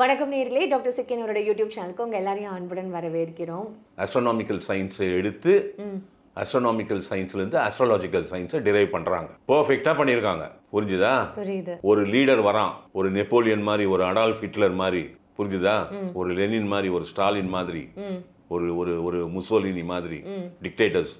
வணக்கம் நேர்களே. டாக்டர் சிக்கனோட யூடியூப் சேனலுக்கு உங்க எல்லாரையும் அன்புடன் வரவேற்கிறோம். அஸ்ட்ரானாமிக்கல் சயின்ஸை எடுத்து ம். அஸ்ட்ரானாமிக்கல் சயின்ஸ்லேருந்து அஸ்ட்ராலாஜிக்கல் சயின்ஸை டிரைவ் பண்ணுறாங்க பர்ஃபெக்டாக பண்ணியிருக்காங்க. புரிஞ்சுதா? புரியுது. ஒரு லீடர் வரான். ஒரு நெப்போலியன் மாதிரி ஒரு அடால்ஃப் ஹிட்லர் மாதிரி. புரிஞ்சுதா? ஒரு லெனின் மாதிரி ஒரு ஸ்டாலின் மாதிரி. ஒரு ஒரு ஒரு முசோலினி மாதிரி. டிக்டேட்டர்ஸ்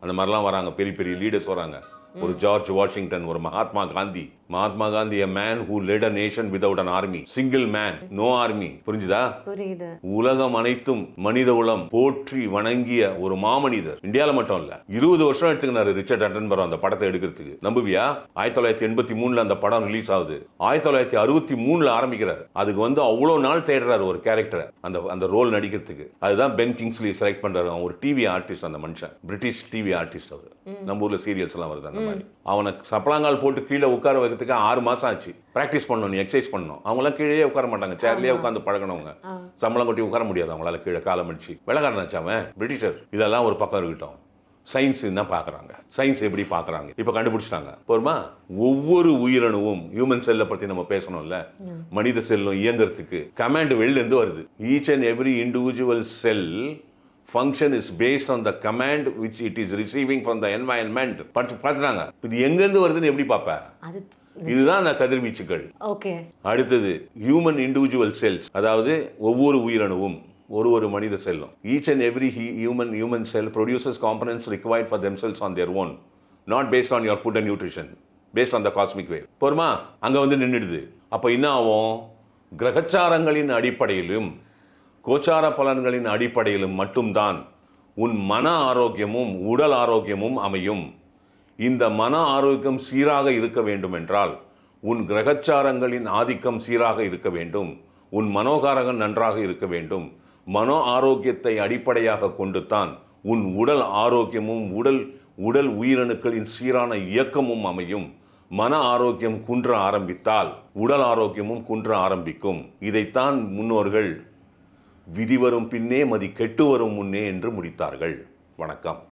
அந்த மாதிரிலாம் வராங்க. பெரிய பெரிய லீடர்ஸ் வராங்க. ஒரு ஜார்ஜ் வாஷிங்டன் ஒரு Mahatma Gandhi. Mahatma Gandhi a man who led a nation without an army. Single man no army புரிஞ்சுதா? புரியுது. உலகம் அனைத்தும் மனித குலம் போற்றி வணங்கிய ஒரு மாமனிதர். இந்தியால மட்டும் இல்ல இருபது வருஷம் எடுத்துக்கினாரு ரிச்சர்ட் அட்டன்பரோ அந்த படத்தை எடுக்கிறதுக்கு. நம்புவியா? ஆயிரத்தி தொள்ளாயிரத்தி எண்பத்தி மூணுல அந்த படம் ரிலீஸ் ஆகுது. ஆயிரத்தி தொள்ளாயிரத்தி அறுபத்தி மூணுல ஆரம்பிக்கிறார். அதுக்கு வந்து அவ்வளவு நாள் தேடுறாரு ஒரு கேரக்டரை அந்த அந்த ரோல் நடிக்கிறதுக்கு. அதுதான் பென் கிங்ஸ்லி செலக்ட் பண்றாரு. ஒரு டிவி ஆர்டிஸ்ட் அந்த மனுஷன். பிரிட்டிஷ் டிவி ஆர்டிஸ்ட் அவர். நம்ம ஊர்ல சீரியல்ஸ் எல்லாம் வருது அந்த மாதிரி. அவனை சப்பளாங்கால் போட்டு கீழே உட்கார வைக்கிறதுக்கு ஆறு மாசம் ஆச்சு. பிராக்டிஸ் பண்ணணும் நீ எக்ஸசைஸ் பண்ணணும். அவங்களாம் கீழே உட்கார மாட்டாங்க. சேர்லயே உட்காந்து பழகினவங்க. சம்பளம் கொட்டி உட்கார முடியாது அவங்களால கீழே காலம் அடிச்சு வெள்ளக்காரன் அவன் பிரிட்டிஷர் இதெல்லாம் ஒரு பக்கம் இருக்கட்டும். சயின்ஸ் என்ன பார்க்குறாங்க. சயின்ஸ் எப்படி பார்க்குறாங்க? இப்போ கண்டுபிடிச்சிட்டாங்க. போருமா? ஒவ்வொரு உயிரணுவும் ஹியூமன் செல்லை பற்றி நம்ம பேசணும்ல. மனித செல்லும் இயங்குறதுக்கு கமாண்ட் வெளிலேருந்து வருது. Each and every individual cell function is based on the command which it is receiving from the environment படிச்சு பார்த்துட்டாங்க இது எங்கேருந்து வருதுன்னு எப்படி பார்ப்ப? அது இதுதான் அந்த கதிர்வீச்சுகள் ஓகே. அடுத்தது ஹியூமன் இண்டிவிஜுவல் செல்ஸ் அதாவது ஒவ்வொரு உயிரணுவும் ஒரு ஒரு மனித செல்லும் each and every human human cell produces components required for them cells on their own not based on your food and nutrition based on the cosmic wave போருமா? அங்கே வந்து நின்றுடுது அப்போ என்ன ஆகும்? கிரகச்சாரங்களின் அடிப்படையிலும் கோச்சார பலன்களின் அடிப்படையிலும் மட்டும்தான் உன் மன ஆரோக்கியமும் உடல் ஆரோக்கியமும் அமையும். இந்த மன ஆரோக்கியம் சீராக இருக்க வேண்டும் என்றால் உன் கிரகச்சாரங்களின் ஆதிக்கம் சீராக இருக்க வேண்டும் உன் மனோகாரகம் நன்றாக இருக்க வேண்டும். மனோ ஆரோக்கியத்தை அடிப்படையாக கொண்டு தான் உன் உடல் ஆரோக்கியமும் உடல் உடல் உயிரணுக்களின் சீரான இயக்கமும் அமையும். மன ஆரோக்கியம் குன்ற ஆரம்பித்தால் உடல் ஆரோக்கியமும் குன்ற ஆரம்பிக்கும். இதைத்தான் முன்னோர்கள் விதி வரும் பின்னே மதி கெட்டு வரும் முன்னே என்று முடித்தார்கள். வணக்கம்.